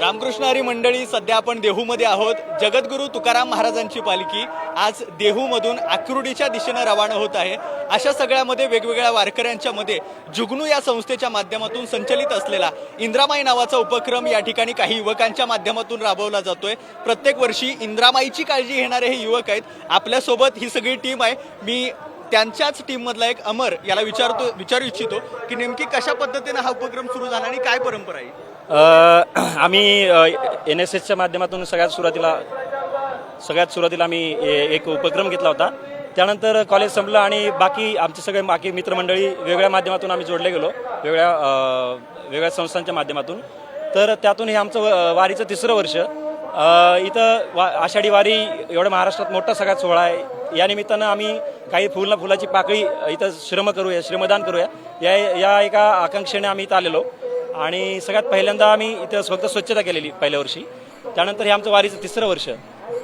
रामकृष्ण हरी मंडळी सध्या आपण देहूमध्ये आहोत. जगद्गुरू तुकाराम महाराजांची पालखी आज देहूमधून आकुर्डीच्या दिशेनं रवाना होत आहे. अशा सगळ्यामध्ये वेगवेगळ्या वारकऱ्यांच्या मध्ये जुगनू या संस्थेच्या माध्यमातून संचलित असलेला इंद्रामाई नावाचा उपक्रम या ठिकाणी काही युवकांच्या माध्यमातून राबवला जातोय. प्रत्येक वर्षी इंद्रामाईची काळजी घेणारे हे युवक आहेत. आपल्यासोबत ही सगळी टीम आहे. मी त्यांच्याच टीममधला एक अमर याला विचारतो विचारू इच्छितो की नेमकी कशा पद्धतीने हा उपक्रम सुरू झाला आणि काय परंपरा आहे? आम्ही एन एस एसच्या माध्यमातून सगळ्यात सुरुवातीला सगळ्यात सुरुवातीला आम्ही ए- एक उपक्रम घेतला होता. त्यानंतर कॉलेज संपलं आणि बाकी आमचे सगळे बाकी मित्रमंडळी वेगळ्या माध्यमातून आम्ही जोडले गेलो वेगळ्या वेगळ्या संस्थांच्या माध्यमातून. तर त्यातून हे आमचं व- वारीचं तिसरं वर्ष. इथं वा आषाढी वारी एवढं महाराष्ट्रात मोठा सगळ्यात सोहळा आहे. या निमित्तानं आम्ही काही फुल फुलाची पाकळी इथं श्रम करूया श्रमदान करूया. या या एका आकांक्षेने आम्ही इथं आलेलो. आणि सगळ्यात पहिल्यांदा आम्ही इथं फक्त स्वच्छता केलेली पहिल्या वर्षी. त्यानंतर हे आमचं वारीचं तिसरं वर्ष.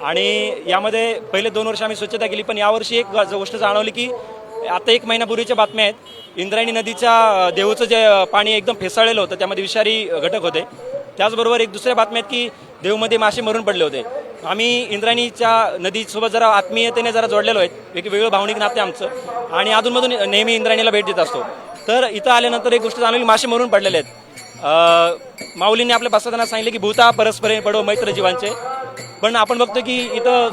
आणि यामध्ये पहिले दोन वर्ष आम्ही स्वच्छता केली पण यावर्षी एक गोष्ट जाणवली की आता एक महिन्यापूर्वीच्या बातम्या आहेत. इंद्रायणी नदीच्या अ, देहूचं जे पाणी एकदम फेसाळलेलं होतं त्यामध्ये विषारी घटक होते. त्याचबरोबर एक दुसऱ्या बातम्या आहेत की देहूमध्ये मासे मरून पडले होते. आम्ही इंद्रायणीच्या नदीसोबत जरा आत्मीयतेने जरा जोडलेलो आहेत. एक वेगळं भावनिक नाते आमचं. आणि अधूनमधून नेहमी इंद्रायणीला भेट देत असतो. तर इथं आल्यानंतर एक गोष्ट जाणवली मासे मरून पडलेले आहेत. माऊलींनी आपल्या बसताना सांगितले की भूता परस्परे पडो मैत्र जीवांचे. पण आपण बघतो की इथं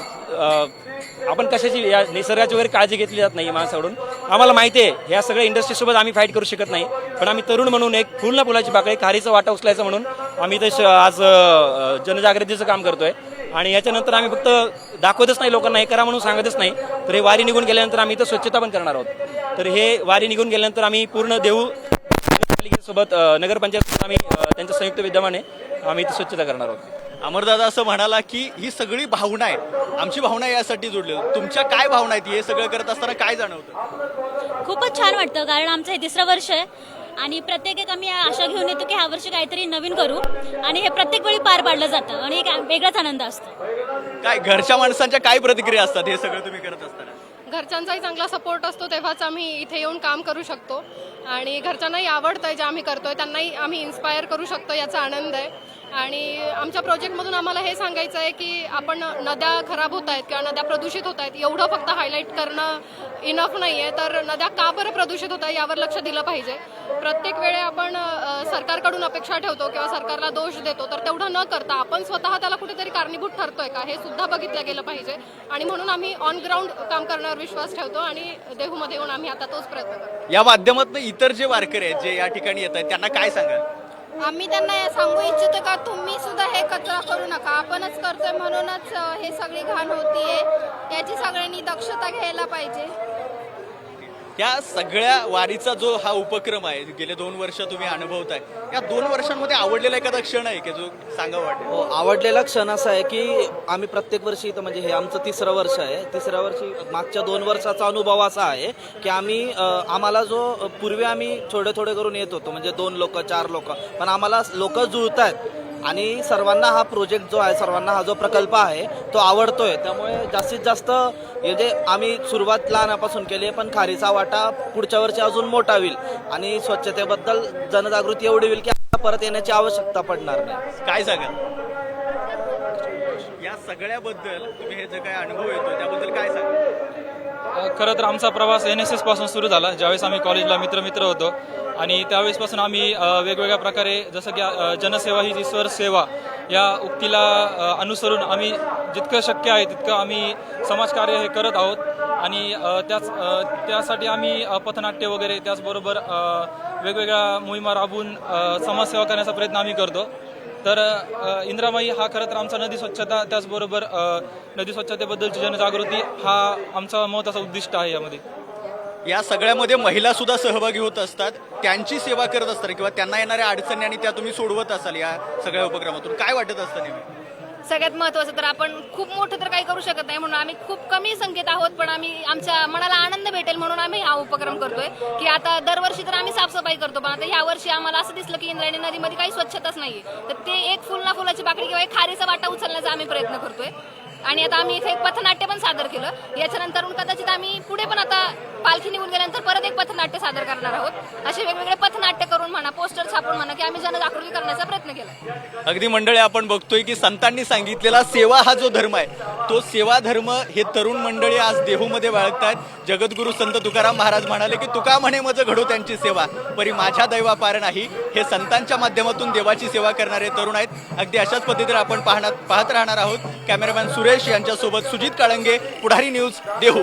आपण कशाची या निसर्गाची वगैरे काळजी घेतली जात नाही माणसाकडून. आम्हाला माहिती आहे ह्या सगळ्या इंडस्ट्रीसोबत आम्ही फाईट करू शकत नाही. पण आम्ही तरुण म्हणून एक फुल ना फुलाची पाकळी खारीचा वाटा उचलायचं म्हणून आम्ही इथं श- आज जनजागृतीचं काम करतोय. आणि याच्यानंतर आम्ही फक्त दाखवतच नाही लोकांना हे करा म्हणून सांगतच नाही. तर हे वारी निघून गेल्यानंतर आम्ही इथं स्वच्छता पण करणार आहोत. तर हे वारी निघून गेल्यानंतर आम्ही पूर्ण देऊ नगरपालिकेसोबत नगरपंचायत आम्ही त्यांच्या संयुक्त विद्यमाने आम्ही इथं स्वच्छता करणार आहोत. अमरदादा असं म्हणाला की ही सगळी भावना आहे आमची भावना यासाठी जोडली तुमच्या काय भावना आहेत? हे सगळं करत असताना काय जाणवतं? खूपच छान वाटतं कारण आमचं हे तिसरं वर्ष आहे. आणि प्रत्येक एक आम्ही आशा घेऊन येतो की ह्या वर्षी काहीतरी नवीन करू. आणि हे प्रत्येक वेळी पार पाडलं जातं. आणि एक वेगळाच आनंद असतो. काय घरच्या माणसांच्या काय प्रतिक्रिया असतात हे सगळं तुम्ही करत असताना? घरच्यांचाही चांगला सपोर्ट असतो तेव्हाच आम्ही इथे येऊन काम करू शकतो. आणि घरच्यांनाही आवडतंय जे आम्ही करतोय त्यांनाही आम्ही इन्स्पायर करू शकतो याचा आनंद आहे. आणि आमच्या प्रोजेक्टमधून आम्हाला हे सांगायचं आहे की आपण नद्या खराब होत आहेत किंवा नद्या प्रदूषित होत आहेत एवढं फक्त हायलाईट करणं इनफ नाही आहे तर नद्या का बरं प्रदूषित होत आहे यावर लक्ष दिलं पाहिजे. प्रत्येक वेळे आपण सरकारकडून अपेक्षा ठेवतो किंवा सरकारला दोष देतो तर तेवढं न करता आपण स्वतः त्याला कुठेतरी कारणीभूत ठरतोय का हे सुद्धा बघितलं गेलं पाहिजे. आणि म्हणून आम्ही ऑन ग्राउंड काम करण्यावर विश्वास ठेवतो आणि देहूमध्ये येऊन आम्ही आता तोच प्रयत्न करतो. या माध्यमातून इतर जे वारकरी आहेत जे या ठिकाणी येत आहेत त्यांना काय सांगाल? आम्ही त्यांना सांगू इच्छितो का तुम्ही सुद्धा हे कचरा करू नका. आपणच करतोय म्हणूनच हे सगळी घाण होतीये. याची सगळ्यांनी दक्षता घ्यायला पाहिजे. या सगळ्या वारीचा जो हा उपक्रम आहे गेले दोन वर्ष तुम्ही अनुभवताय या दोन वर्षांमध्ये आवडलेला एखादा क्षण आहे की जो सांगा वाटेल? हो आवडलेला क्षण असा आहे की आम्ही प्रत्येक वर्षी इथं म्हणजे हे आमचं तिसरं वर्ष आहे. तिसऱ्या वर्षी मागच्या दोन वर्षाचा अनुभव असा आहे की आम्ही आम्हाला जो पूर्वी आम्ही थोडे थोडे करून येत होतो म्हणजे दोन लोक चार लोक पण आम्हाला लोक जुळत आहेत आणि सर्वांना हा प्रोजेक्ट जो आहे सर्वांना हा जो प्रकल्प आहे तो आवडतोय. त्यामुळे जास्तीत जास्त म्हणजे आम्ही सुरुवात लहानापासून केली आहे पण खारीचा वाटा पुढच्या वर्षी अजून मोठा होईल आणि स्वच्छतेबद्दल जनजागृती एवढी होईल की आता परत येण्याची आवश्यकता पडणार नाही. काय सांगाल? या सगळ्याबद्दल तुम्ही हे जे काय अनुभव येतो त्याबद्दल काय सांगाल? खरं तर आमचा प्रवास एन एस एसपासून सुरू झाला. ज्यावेळेस आम्ही कॉलेजला मित्र मित्र होतो आणि त्यावेळेसपासून आम्ही वेगवेगळ्या प्रकारे जसं की जनसेवा ही ईश्वर सेवा या उक्तीला अनुसरून आम्ही जितकं शक्य आहे तितकं आम्ही समाजकार्य हे करत आहोत. आणि त्याच त्यासाठी आम्ही पथनाट्य वगैरे त्याचबरोबर वेगवेगळ्या मोहिमा राबवून समाजसेवा करण्याचा प्रयत्न आम्ही करतो. तर इंद्रामाई हा खरं तर आमचा नदी स्वच्छता त्याचबरोबर नदी स्वच्छतेबद्दलची जनजागृती हा आमचा महत्त्वाचा उद्दिष्ट आहे यामध्ये. या सगळ्यामध्ये महिला सुद्धा सहभागी होत असतात. त्यांची सेवा करत असतात किंवा त्यांना येणाऱ्या अडचणी आणि त्या तुम्ही सोडवत असाल या सगळ्या उपक्रमातून. काय वाटत असतं नेहमी सगळ्यात महत्त्वाचं तर आपण खूप मोठं तर काही करू शकत नाही म्हणून आम्ही खूप कमी संख्येत आहोत पण आम्ही आमच्या मनाला आनंद भेटेल म्हणून आम्ही हा उपक्रम करतोय. की आता दरवर्षी तर आम्ही साफसफाई करतो पण आता ह्या वर्षी आम्हाला असं दिसलं की इंद्रायणी नदीमध्ये काही स्वच्छताच नाही तर ते एक फुल ना फुलाची बाकडी किंवा एक खारीचा वाटा उचलण्याचा आम्ही प्रयत्न करतोय. आणि आता आम्ही इथे एक पथनाट्य पण सादर केलं. याच्यानंतर कदाचित आम्ही पुढे पण आता पालखी निघून गेल्यानंतर परत एक पथनाट्य सादर करणार आहोत. असे वेगवेगळे पथनाट्य करून म्हणा पोस्टर छापून म्हणा की आम्ही जनजागृती करण्याचा प्रयत्न केला अगदी मंडळी आपण बघतोय की संतांनी सांगितलेला सेवा हा जो धर्म आहे तो सेवा धर्म हे तरुण मंडळी आज देहूमध्ये बाळगतायत. जगद्गुरु संत तुकाराम महाराज म्हणाले की तुका म्हणे मज घडो त्यांची सेवा परी माझ्या दैवा पार नाही. हे संतांच्या माध्यमातून देवाची सेवा करणारे तरुण आहेत. अगदी अशाच पद्धतीने आपण पाहणार पाहत राहणार आहोत. कॅमेरामॅन सुरेश यांच्यासोबत सुजित काळंगे पुढारी न्यूज देहू.